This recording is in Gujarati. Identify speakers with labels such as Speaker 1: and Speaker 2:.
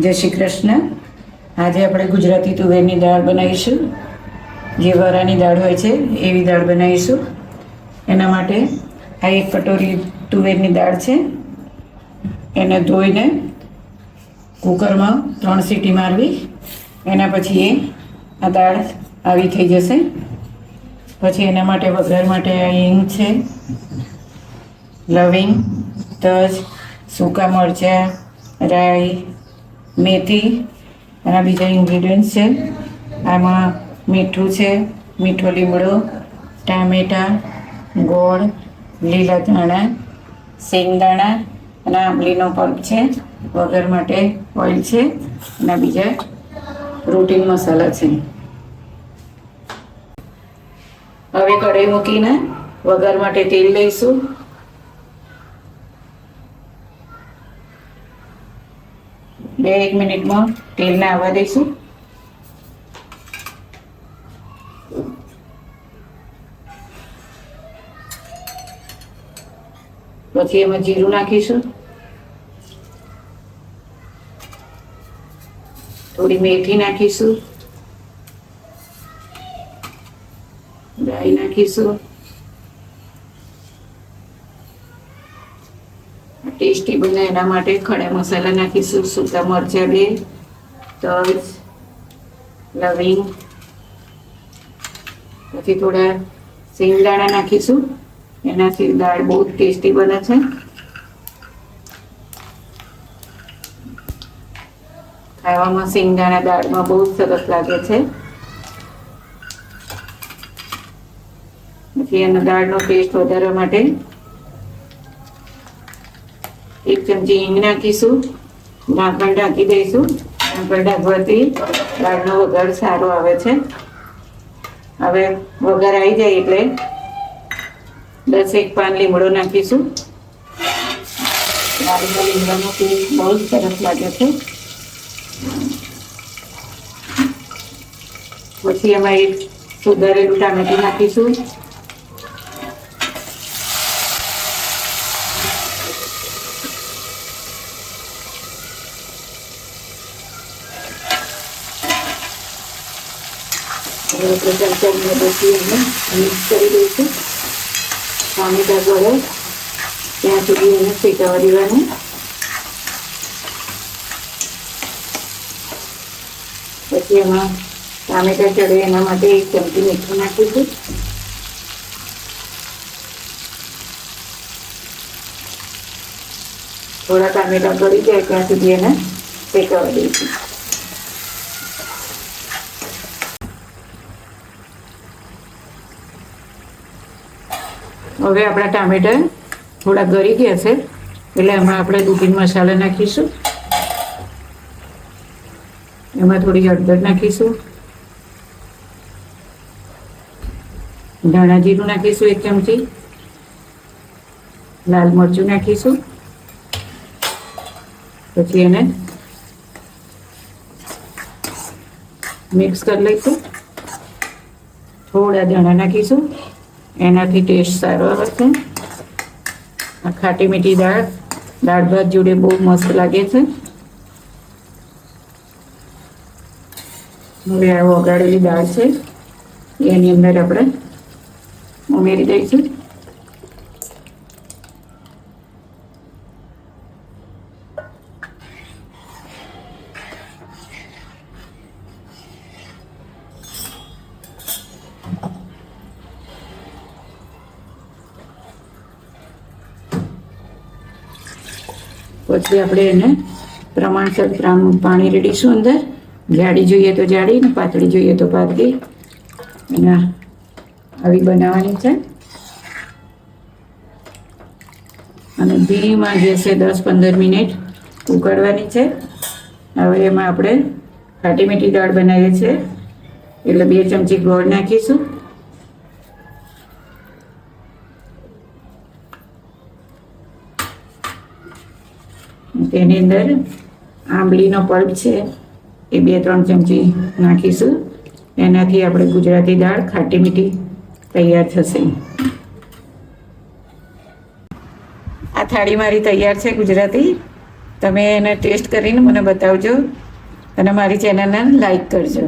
Speaker 1: જય શ્રી કૃષ્ણ. આજે આપણે ગુજરાતી તુવેરની દાળ બનાવીશું. જે વરાની દાળ હોય છે, એવી દાળ બનાવીશું. એના માટે આ એક કટોરી તુવેરની દાળ છે. એને ધોઈને કુકરમાં ત્રણ સીટી મારવી. એના પછી એ આ દાળ આવી થઈ જશે. પછી એના માટે વઘાર માટે આ હિંગ છે, લવિંગ, તજ, સૂકા મરચાં, રાઈ મેથી અને બીજા ઇન્ગ્રીડિયન્ટ્સ છે. આમાં મીઠું છે, મીઠો લીમડો, ટામેટાં, ગોળ, લીલા ધાણા, શેંગદાણા અને આંબલીનો પલ્પ છે. વગર માટે ઓઇલ છે. અને બીજા રૂટીન મસાલા છે. હવે કઢાઈ મૂકીને વઘાર માટે તેલ લઈશું. બે એક મિનિટમાં તેલને આવવા દઈશું. પછી એમાં જીરું નાખીશું. થોડી મેથી નાખીશું. રાઈ નાખીશું. ટેસ્ટી બને એના માટે ખડા મસાલા નાખીશું સૂકા મરચાં બે તજ લવિંગ, પછી થોડા શેંગદાણા નાખીશું. એનાથી દાળ બહુ ટેસ્ટી બને છે. ખાવામાં શેંગદાણા દાળમાં બહુ સરસ લાગે છે. પછી એનો દાળનો ટેસ્ટ વધારવા માટે એક ચમચી હિંગ નાખીશું ઢાંકણ ઢાંકી દઈશું ઢાંકણ ઢાંકવાથી દાળનો વઘાર સારો આવે છે. હવે વઘાર આવી જાય એટલે દસ એક પાન લીમડો નાખીશું. દાળમાં લીમડાનો ટેસ્ટ બહુ જ સરસ લાગે છે. પછી એમાં એક સુધારેલું ટામેટું નાખીશું. હવે આપણે ચમચાને પછી એને મિક્સ કરી દઈશું ટામેટા ગળે ત્યાં સુધી એને શેકાવા દેવાનું પછી એમાં ટામેટા ચડે એના માટે એક ચમચી મીઠું નાખીશું થોડા ટામેટા ગળી જાય ત્યાં સુધી એને શેકાવા દઈશું હવે આપણા ટામેટા થોડા ગળી ગયા છે. એટલે એમાં આપણે દૂધીન મસાલા નાખીશું. એમાં થોડી હળદર નાખીશું. ધાણા જીરું નાખીશું એક ચમચી. લાલ મરચું નાખીશું. પછી એને મિક્સ કરી લઈશું. થોડા ધાણા નાખીશું. એનાથી ટેસ્ટ સારો આવે છે. આ ખાટી મીઠી દાળ દાળ ભાત જોડે બહુ મસ્ત લાગે છે. હવે આ વગાડેલી દાળ છે. એની અંદર આપણે ઉમેરી દઈશું. પછી આપણે એને પ્રમાણસર પ્રામ- પાણી રેડીશું અંદર. જાડી જોઈએ તો જાડી ને પાતળી જોઈએ તો પાતળી. અને આવી બનાવવાની છે. અને ધીમા ગેસે દસ પંદર મિનિટ ઉકળવાની છે. હવે એમાં આપણે ખાટી મીઠી દાળ બનાવીએ છીએ. એટલે બે ચમચી ગોળ નાખીશું. તેની અંદર આંબલીનો પલ્પ છે, એ બે ત્રણ ચમચી નાખીશું. એનાથી આપણે ગુજરાતી દાળ ખાટી મીઠી તૈયાર થશે. આ થાળી મારી તૈયાર છે ગુજરાતી. તમે એને ટેસ્ટ કરીને મને બતાવજો અને મારી ચેનલને લાઈક કરજો.